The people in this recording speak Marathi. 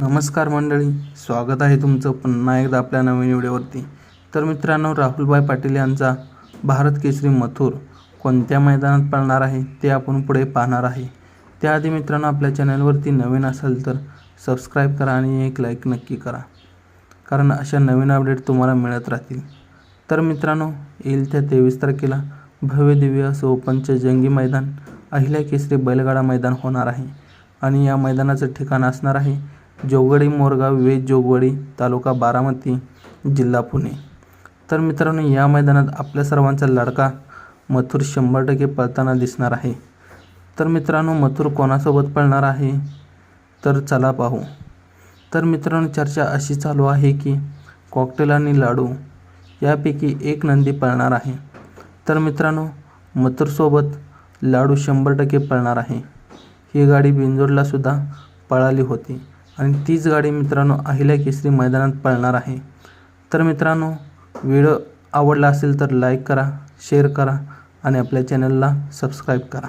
नमस्कार मंडळी स्वागत आहे तुमचं पुन्हा एकदा आपल्या नवीन व्हिडिओवरती. तर मित्रांनो राहुलभाई पाटील यांचा भारत केसरी मथुर कोणत्या मैदानात पळणार आहे ते आपण पुढे पाहणार आहे. त्याआधी मित्रांनो आपल्या चॅनलवरती नवीन असाल तर सबस्क्राईब करा आणि एक लाईक नक्की करा कारण अशा नवीन अपडेट तुम्हाला मिळत राहतील. तर मित्रांनो येईल त्या तेवीस तारखेला भव्य दिव्य असं ओपनचे जंगी मैदान अहिल्या केसरी बैलगाडा मैदान होणार आहे. आणि या मैदानाचं ठिकाण असणार आहे जोगडी मोरगाव वेज जोगवडी तालुका बारामती जिल्हा पुणे. तर मित्रांनो या मैदानात आपल्या सर्वांचा लाडका मथुर शंभर टक्के पळताना दिसणार आहे. तर मित्रांनो मथुर कोणासोबत पळणार आहे? तर चला पाहू. तर मित्रांनो चर्चा अशी चालू आहे की कॉकटेल आणि लाडू यापैकी एक नंदी पळणार आहे. तर मित्रांनो मथुरसोबत लाडू शंभर टक्के पळणार आहे. ही गाडी बिंजोडला सुद्धा पळाली होती. आणि तीच गाडी मित्रांनो अहिल्या केसरी मैदानात पळणार आहे. तर मित्रांनो व्हिडिओ आवडला असेल तर लाईक करा शेअर करा आणि आपल्या चॅनलला सबस्क्राईब करा.